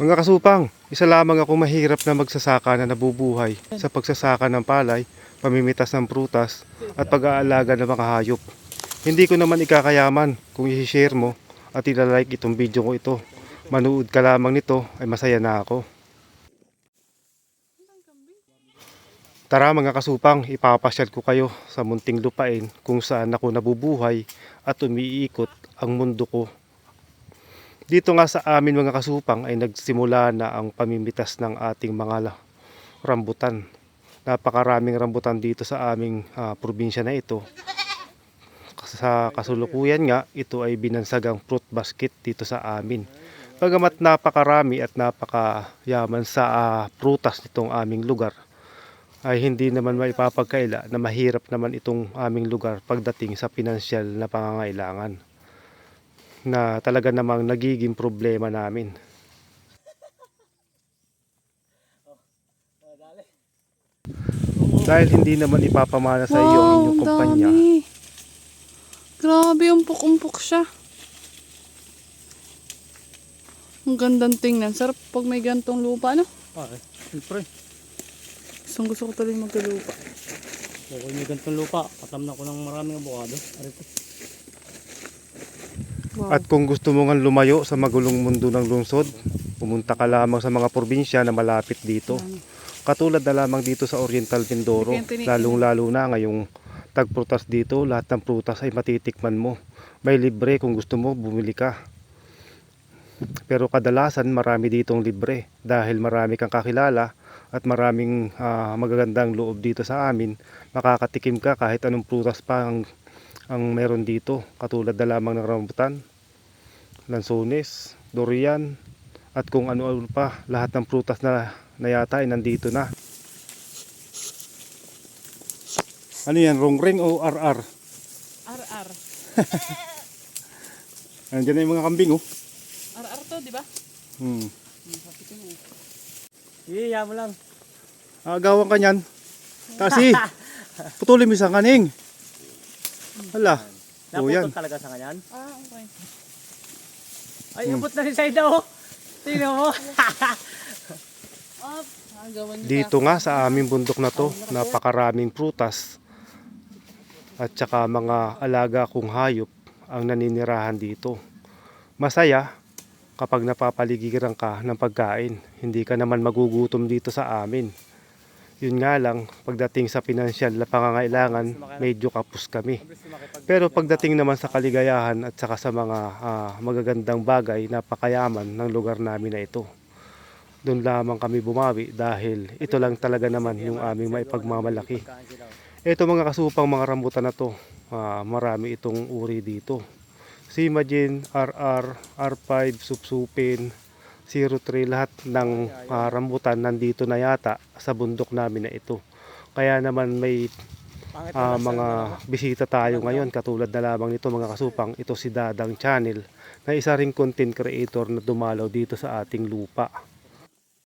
Mga kasupang, isa lamang ako mahirap na magsasaka na nabubuhay sa pagsasaka ng palay, pamimitas ng prutas, at pag-aalaga ng mga hayop. Hindi ko naman ikakayaman kung i-share mo at ilalike itong video ko ito. Manood ka lamang nito ay masaya na ako. Tara mga kasupang, ipapasyal ko kayo sa munting lupain kung saan ako nabubuhay at umiikot ang mundo ko dito nga sa amin mga kasupang ay nagsimula na ang pamimitas ng ating mga rambutan. Napakaraming rambutan dito sa aming ah, probinsya na ito. Sa kasulukuyan nga, ito ay binansagang fruit basket dito sa amin. Pagamat napakarami at napakayaman sa ah, prutas nitong aming lugar, ay hindi naman maipapagkaila na mahirap naman itong aming lugar pagdating sa pinansyal na pangangailangan na talaga namang nagiging problema namin. Dahil hindi naman ipapamana sa iyo ang inyong kumpanya. dami. Grabe, umpok-umpok siya. Ang gandang tingnan. Sarap pag may gantong lupa, no? Ah, eh, siyempre. Gustong gusto ko tuloy magkalupa. Okay, may ganitong lupa. Patam na ko ng maraming abogado. Arito. Wow. At kung gusto mo nga lumayo sa magulong mundo ng lungsod, pumunta ka lamang sa mga probinsya na malapit dito. Katulad na lamang dito sa Oriental Mindoro, lalong-lalo na ngayong tagprutas dito, lahat ng prutas ay matitikman mo. May libre kung gusto mo, bumili ka. Pero kadalasan marami ditong libre dahil marami kang kakilala at maraming ah, magagandang loob dito sa amin. Makakatikim ka kahit anong prutas pa ang, ang meron dito. Katulad na lamang ng rambutan, lansones, durian, at kung ano-ano pa. Lahat ng prutas na, na yata ay nandito na. Ano yan? Rongreng o RR? RR. Nandiyan na yung mga kambing oh. RR to, di ba? Hmm. Iya mo lang. Agawan ka niyan. Kasi, putulin mo isang kaning. Hala. Oh. Naputol talaga sa kanyan. Ah, okay. Ay, abot na rin sa ida oh. Tingnan mo. Ah, Dito nga sa aming bundok na to, napakaraming prutas at saka mga alaga kong hayop ang naninirahan dito. Masaya kapag napapaligiran ka ng pagkain. Hindi ka naman magugutom dito sa amin. Yun nga lang, pagdating sa pinansyal na pangangailangan, medyo kapos kami. Pero pagdating naman sa kaligayahan at saka sa mga ah, magagandang bagay, napakayaman ng lugar namin na ito. Doon lamang kami bumawi dahil ito lang talaga naman yung aming maipagmamalaki. Ito mga kasupang mga rambutan na to, ah, marami itong uri dito. Simagin, RR, R5, Supsupin, 03, lahat ng ah, rambutan nandito na yata sa bundok namin na ito. Kaya naman may na mga bisita tayo ngayon katulad na lamang nito mga kasupang. Ito si Dadang Channel na isa ring content creator na dumalaw dito sa ating lupa